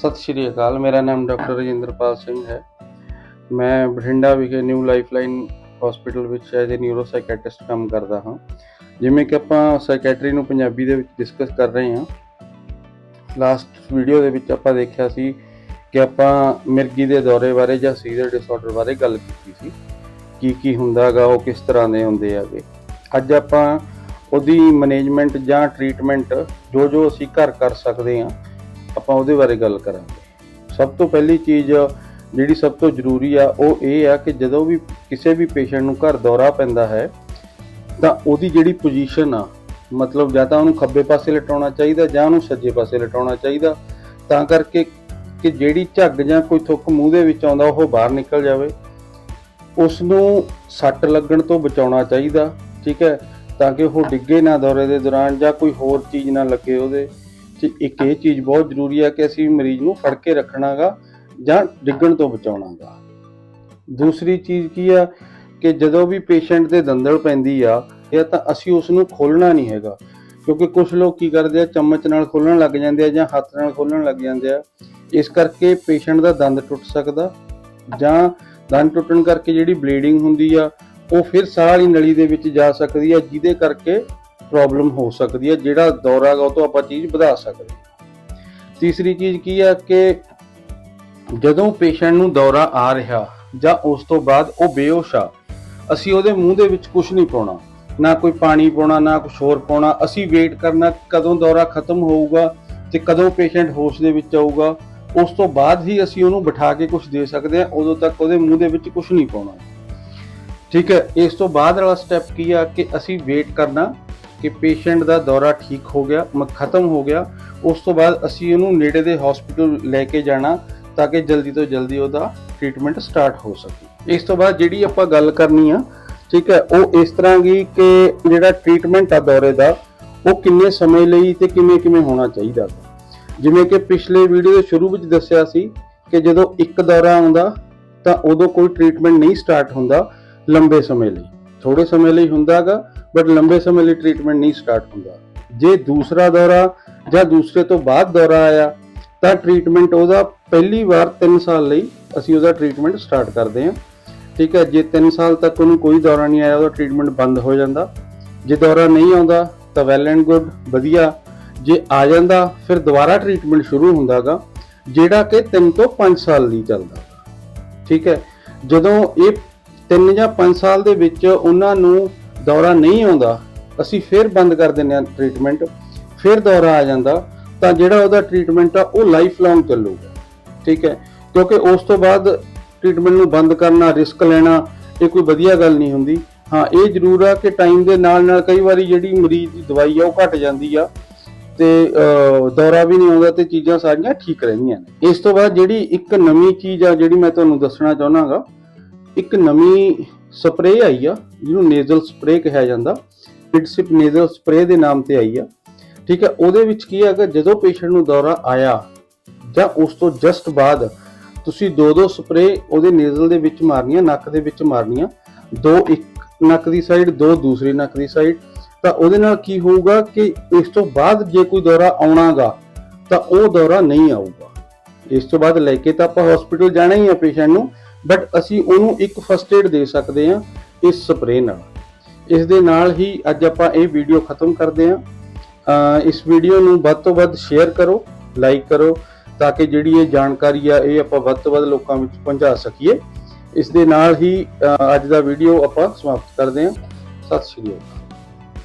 ਸਤਿ ਸ਼੍ਰੀ ਅਕਾਲ, ਮੇਰਾ ਨਾਮ ਡਾਕਟਰ ਰਜਿੰਦਰਪਾਲ ਸਿੰਘ ਹੈ। ਮੈਂ ਬਠਿੰਡਾ ਵਿਖੇ ਨਿਊ ਲਾਈਫਲਾਈਨ ਹਸਪੀਟਲ ਵਿੱਚ ਐਜ਼ ਅ ਨਿਊਰੋ ਸਾਈਕੈਟ੍ਰਿਸਟ ਕੰਮ ਕਰਦਾ ਹਾਂ। ਜਿਵੇਂ ਕਿ ਆਪਾਂ ਸਾਈਕੈਟਰੀ ਨੂੰ ਪੰਜਾਬੀ ਦੇ ਵਿੱਚ ਡਿਸਕਸ ਕਰ ਰਹੇ ਹਾਂ। ਲਾਸਟ ਵੀਡੀਓ ਦੇ ਵਿੱਚ ਆਪਾਂ ਦੇਖਿਆ ਸੀ ਕਿ ਆਪਾਂ ਮਿਰਗੀ ਦੇ ਦੌਰੇ ਬਾਰੇ ਜਾਂ ਸੀਜ਼ਰ ਡਿਸਆਰਡਰ ਬਾਰੇ ਗੱਲ ਕੀਤੀ ਸੀ। ਕੀ ਕੀ ਹੁੰਦਾਗਾ, ਉਹ ਕਿਸ ਤਰ੍ਹਾਂ ਦੇ ਹੁੰਦੇ ਆਗੇ। ਅੱਜ ਆਪਾਂ ਉਹਦੀ ਮੈਨੇਜਮੈਂਟ ਜਾਂ ਟ੍ਰੀਟਮੈਂਟ ਜੋ ਜੋ ਅਸੀਂ ਘਰ ਕਰ ਸਕਦੇ ਹਾਂ ਆਪਾਂ ਉਹਦੇ ਬਾਰੇ ਗੱਲ ਕਰਾਂਗੇ। ਸਭ ਤੋਂ ਪਹਿਲੀ ਚੀਜ਼ ਜਿਹੜੀ ਸਭ ਤੋਂ ਜ਼ਰੂਰੀ ਆ, ਉਹ ਇਹ ਆ ਕਿ ਜਦੋਂ ਵੀ ਕਿਸੇ ਵੀ ਪੇਸ਼ੈਂਟ ਨੂੰ ਘਰ ਦੌਰਾ ਪੈਂਦਾ ਹੈ, ਤਾਂ ਉਹਦੀ ਜਿਹੜੀ ਪੋਜੀਸ਼ਨ ਆ, ਮਤਲਬ ਜਾਂ ਤਾਂ ਉਹਨੂੰ ਖੱਬੇ ਪਾਸੇ ਲਟਾਉਣਾ ਚਾਹੀਦਾ ਜਾਂ ਉਹਨੂੰ ਸੱਜੇ ਪਾਸੇ ਲਟਾਉਣਾ ਚਾਹੀਦਾ, ਤਾਂ ਕਰਕੇ ਕਿ ਜਿਹੜੀ ਝੱਗ ਜਾਂ ਕੋਈ ਥੁੱਕ ਮੂੰਹ ਦੇ ਵਿੱਚ ਆਉਂਦਾ, ਉਹ ਬਾਹਰ ਨਿਕਲ ਜਾਵੇ। ਉਸ ਨੂੰ ਸੱਟ ਲੱਗਣ ਤੋਂ ਬਚਾਉਣਾ ਚਾਹੀਦਾ, ਠੀਕ ਹੈ, ਤਾਂ ਕਿ ਉਹ ਡਿੱਗੇ ਨਾ ਦੌਰੇ ਦੇ ਦੌਰਾਨ ਜਾਂ ਕੋਈ ਹੋਰ ਚੀਜ਼ ਨਾ ਲੱਗੇ ਉਹਦੇ। ਤੇ ਇੱਕ ਇਹ ਚੀਜ਼ ਬਹੁਤ ਜ਼ਰੂਰੀ ਹੈ ਕਿ ਅਸੀਂ ਮਰੀਜ਼ ਨੂੰ ਫੜ ਕੇ ਰੱਖਣਾਗਾ ਜਾਂ ਡਿੱਗਣ ਤੋਂ ਬਚਾਉਣਾਗਾ। ਦੂਸਰੀ ਚੀਜ਼ ਕੀ ਆ ਕਿ ਜਦੋਂ ਵੀ ਪੇਸ਼ੈਂਟ ਦੇ ਦੰਦਲ ਪੈਂਦੀ ਆ ਇਹ ਤਾਂ ਅਸੀਂ ਉਸ ਨੂੰ ਖੋਲਣਾ ਨਹੀਂ ਹੈਗਾ, ਕਿਉਂਕਿ ਕੁਝ ਲੋਕ ਕੀ ਕਰਦੇ ਆ, ਚਮਚ ਨਾਲ ਖੋਲਣ ਲੱਗ ਜਾਂਦੇ ਆ ਜਾਂ ਹੱਥ ਨਾਲ ਖੋਲਣ ਲੱਗ ਜਾਂਦੇ ਆ। ਇਸ ਕਰਕੇ ਪੇਸ਼ੈਂਟ ਦਾ ਦੰਦ ਟੁੱਟ ਸਕਦਾ ਜਾਂ ਦੰਦ ਟੁੱਟਣ ਕਰਕੇ ਜਿਹੜੀ ਬਲੀਡਿੰਗ ਹੁੰਦੀ ਆ, ਉਹ ਫਿਰ ਸਾਰੀ ਨਲੀ ਦੇ ਵਿੱਚ ਜਾ ਸਕਦੀ ਆ, ਜਿਹਦੇ ਕਰਕੇ ਪ੍ਰੋਬਲਮ ਹੋ ਸਕਦੀ ਹੈ, ਜਿਹੜਾ ਦੌਰਾ ਗਾ ਉਹ ਤੋਂ ਆਪਾਂ ਚੀਜ਼ ਵਧਾ ਸਕਦੇ ਹਾਂ। ਤੀਸਰੀ ਚੀਜ਼ ਕੀ ਆ ਕਿ ਜਦੋਂ ਪੇਸ਼ੈਂਟ ਨੂੰ ਦੌਰਾ ਆ ਰਿਹਾ ਜਾਂ ਉਸ ਤੋਂ ਬਾਅਦ ਉਹ ਬੇਹੋਸ਼ ਆ, ਅਸੀਂ ਉਹਦੇ ਮੂੰਹ ਦੇ ਵਿੱਚ ਕੁਝ ਨਹੀਂ ਪਾਉਣਾ। ਨਾ ਕੋਈ ਪਾਣੀ ਪਾਉਣਾ, ਨਾ ਕੁਝ ਹੋਰ ਪਾਉਣਾ। ਅਸੀਂ ਵੇਟ ਕਰਨਾ ਕਦੋਂ ਦੌਰਾ ਖਤਮ ਹੋਊਗਾ ਤੇ ਕਦੋਂ ਪੇਸ਼ੈਂਟ ਹੋਸ਼ ਦੇ ਵਿੱਚ ਆਊਗਾ। ਉਸ ਤੋਂ ਬਾਅਦ ਹੀ ਅਸੀਂ ਉਹਨੂੰ ਬਿਠਾ ਕੇ ਕੁਝ ਦੇ ਸਕਦੇ ਹਾਂ, ਉਦੋਂ ਤੱਕ ਉਹਦੇ ਮੂੰਹ ਦੇ ਵਿੱਚ ਕੁਝ ਨਹੀਂ ਪਾਉਣਾ। ਠੀਕ ਹੈ, ਇਸ ਤੋਂ ਬਾਅਦ ਵਾਲਾ ਸਟੈਪ ਕੀ ਆ ਕਿ ਅਸੀਂ ਵੇਟ ਕਰਨਾ ਕਿ ਪੇਸ਼ੈਂਟ ਦਾ ਦੌਰਾ ਠੀਕ ਹੋ ਗਿਆ, ਮ, ਖਤਮ ਹੋ ਗਿਆ। ਉਸ ਤੋਂ ਬਾਅਦ ਅਸੀਂ ਉਹਨੂੰ ਨੇੜੇ ਦੇ ਹਸਪੀਟਲ ਲੈ ਕੇ ਜਾਣਾ ਤਾਂ ਕਿ ਜਲਦੀ ਤੋਂ ਜਲਦੀ ਉਹਦਾ ਟ੍ਰੀਟਮੈਂਟ ਸਟਾਰਟ ਹੋ ਸਕੇ। ਇਸ ਤੋਂ ਬਾਅਦ ਜਿਹੜੀ ਆਪਾਂ ਗੱਲ ਕਰਨੀ ਆ, ਠੀਕ ਹੈ, ਉਹ ਇਸ ਤਰ੍ਹਾਂ ਦੀ ਕਿ ਜਿਹੜਾ ਟ੍ਰੀਟਮੈਂਟ ਆ ਦੌਰੇ ਦਾ, ਉਹ ਕਿੰਨੇ ਸਮੇਂ ਲਈ ਤੇ ਕਿਵੇਂ ਕਿਵੇਂ ਹੋਣਾ ਚਾਹੀਦਾ ਜਿਵੇਂ ਕਿ ਪਿਛਲੇ ਵੀਡੀਓ ਦੇ ਸ਼ੁਰੂ ਵਿੱਚ ਦੱਸਿਆ ਸੀ ਕਿ ਜਦੋਂ ਇੱਕ ਦੌਰਾ ਆਉਂਦਾ, ਤਾਂ ਉਦੋਂ ਕੋਈ ਟ੍ਰੀਟਮੈਂਟ ਨਹੀਂ ਸਟਾਰਟ ਹੁੰਦਾ ਲੰਬੇ ਸਮੇਂ ਲਈ। ਥੋੜੇ ਸਮੇਂ ਲਈ ਹੁੰਦਾਗਾ ਬਟ ਲੰਬੇ ਸਮੇਂ ਲਈ ਟ੍ਰੀਟਮੈਂਟ ਨਹੀਂ ਸਟਾਰਟ ਹੁੰਦਾ। ਜੇ ਦੂਸਰਾ ਦੌਰਾ ਜਾਂ ਦੂਸਰੇ ਤੋਂ ਬਾਅਦ ਦੌਰਾ ਆਇਆ, ਤਾਂ ਟ੍ਰੀਟਮੈਂਟ ਉਹਦਾ ਪਹਿਲੀ ਵਾਰ 3 ਸਾਲ ਲਈ ਅਸੀਂ ਉਹਦਾ ਟ੍ਰੀਟਮੈਂਟ ਸਟਾਰਟ ਕਰਦੇ ਹਾਂ। ਠੀਕ ਹੈ, ਜੇ 3 ਸਾਲ ਤੱਕ ਉਹਨੂੰ ਕੋਈ ਦੌਰਾ ਨਹੀਂ ਆਇਆ, ਉਹਦਾ ਟ੍ਰੀਟਮੈਂਟ ਬੰਦ ਹੋ ਜਾਂਦਾ। ਜੇ ਦੌਰਾ ਨਹੀਂ ਆਉਂਦਾ, ਤਾਂ ਵੈਲ ਐਂਡ ਗੁੱਡ ਵਧੀਆ। ਜੇ ਆ ਜਾਂਦਾ, ਫਿਰ ਦੁਬਾਰਾ ਟ੍ਰੀਟਮੈਂਟ ਸ਼ੁਰੂ ਹੁੰਦਾਗਾ, ਜਿਹੜਾ ਕਿ 3 ਤੋਂ 5 ਸਾਲ ਲਈ ਚੱਲਦਾ। ਠੀਕ ਹੈ, ਜਦੋਂ ਇਹ 3 ਜਾਂ 5 ਸਾਲ ਦੇ ਵਿੱਚ ਉਹਨਾਂ ਨੂੰ ਦੌਰਾ ਨਹੀਂ ਆਉਂਦਾ, ਅਸੀਂ ਫਿਰ ਬੰਦ ਕਰ ਦਿੰਦੇ ਹਾਂ ਟ੍ਰੀਟਮੈਂਟ ਫਿਰ ਦੌਰਾ ਆ ਜਾਂਦਾ, ਤਾਂ ਜਿਹੜਾ ਉਹਦਾ ਟ੍ਰੀਟਮੈਂਟ ਆ, ਉਹ ਲਾਈਫ ਲੌਂਗ ਚੱਲੂਗਾ, ਠੀਕ ਹੈ? ਕਿਉਂਕਿ ਉਸ ਤੋਂ ਬਾਅਦ ਟ੍ਰੀਟਮੈਂਟ ਨੂੰ ਬੰਦ ਕਰਨਾ ਰਿਸਕ ਲੈਣਾ, ਇਹ ਕੋਈ ਵਧੀਆ ਗੱਲ ਨਹੀਂ ਹੁੰਦੀ। ਹਾਂ, ਇਹ ਜ਼ਰੂਰ ਆ ਕਿ ਟਾਈਮ ਦੇ ਨਾਲ ਨਾਲ ਕਈ ਵਾਰੀ ਜਿਹੜੀ ਮਰੀਜ਼ ਦੀ ਦਵਾਈ ਆ, ਉਹ ਘਟ ਜਾਂਦੀ ਆ, ਤੇ ਦੌਰਾ ਵੀ ਨਹੀਂ ਆਉਂਦਾ ਤੇ ਚੀਜ਼ਾਂ ਸਾਰੀਆਂ ਠੀਕ ਰਹਿੰਦੀਆਂ ਨੇ। ਇਸ ਤੋਂ ਬਾਅਦ ਜਿਹੜੀ ਇੱਕ ਨਵੀਂ ਚੀਜ਼ ਆ, ਜਿਹੜੀ ਮੈਂ ਤੁਹਾਨੂੰ ਦੱਸਣਾ ਚਾਹੁੰਦਾਗਾ ਇੱਕ ਨਵੀਂ ਸਪਰੇਅ ਆਈ ਆ, ਜਿਹਨੂੰ ਨੇਜ਼ਲ ਸਪਰੇਅ ਕਿਹਾ ਜਾਂਦਾ। ਪਿਟਸਿਪ ਨੇਜ਼ਲ ਸਪਰੇਅ ਦੇ ਨਾਮ ਤੇ ਆਈ ਆ। ਠੀਕ ਹੈ ਉਹਦੇ ਵਿੱਚ ਕੀ ਹੈਗਾ, ਜਦੋਂ ਪੇਸ਼ੈਂਟ ਨੂੰ ਦੌਰਾ ਆਇਆ, ਜਾਂ ਉਸ ਤੋਂ ਜਸਟ ਬਾਅਦ ਤੁਸੀਂ ਦੋ ਦੋ ਸਪਰੇਅ ਉਹਦੇ ਨੇਜ਼ਲ ਦੇ ਵਿੱਚ ਮਾਰਨੀਆਂ, ਨੱਕ ਦੇ ਵਿੱਚ ਮਾਰਨੀਆਂ, ਦੋ ਇੱਕ ਨੱਕ ਦੀ ਸਾਈਡ ਦੋ ਦੂਸਰੀ ਨੱਕ ਦੀ ਸਾਈਡ ਤਾਂ ਉਹਦੇ ਨਾਲ ਕੀ ਹੋਊਗਾ ਕਿ ਇਸ ਤੋਂ ਬਾਅਦ ਜੇ ਕੋਈ ਦੌਰਾ ਆਉਣਾਗਾ, ਤਾਂ ਉਹ ਦੌਰਾ ਨਹੀਂ ਆਊਗਾ। ਇਸ ਤੋਂ ਬਾਅਦ ਲੈ ਕੇ ਤਾਂ ਆਪਾਂ ਹਸਪੀਟਲ ਜਾਣਾ ਹੀ ਆ ਪੇਸ਼ੈਂਟ ਨੂੰ ਬਟ ਅਸੀਂ ਉਹਨੂੰ ਇੱਕ ਫਸਟ ਏਡ ਦੇ ਸਕਦੇ ਹਾਂ ਇਸ ਸਪਰੇਅ ਨਾਲ। ਇਸ ਦੇ ਨਾਲ ਹੀ ਅੱਜ ਆਪਾਂ ਇਹ ਵੀਡੀਓ ਖਤਮ ਕਰਦੇ ਹਾਂ। ਇਸ ਵੀਡੀਓ ਨੂੰ ਵੱਧ ਤੋਂ ਵੱਧ ਸ਼ੇਅਰ ਕਰੋ ਲਾਈਕ ਕਰੋ, ਤਾਂ ਕਿ ਜਿਹੜੀ ਇਹ ਜਾਣਕਾਰੀ ਆ, ਇਹ ਆਪਾਂ ਵੱਧ ਤੋਂ ਵੱਧ ਲੋਕਾਂ ਵਿੱਚ ਪਹੁੰਚਾ ਸਕੀਏ। ਇਸ ਦੇ ਨਾਲ ਹੀ ਅੱਜ ਦਾ ਵੀਡੀਓ ਆਪਾਂ ਸਮਾਪਤ ਕਰਦੇ ਹਾਂ। ਸਤਿ ਸ਼੍ਰੀ ਅਕਾਲ।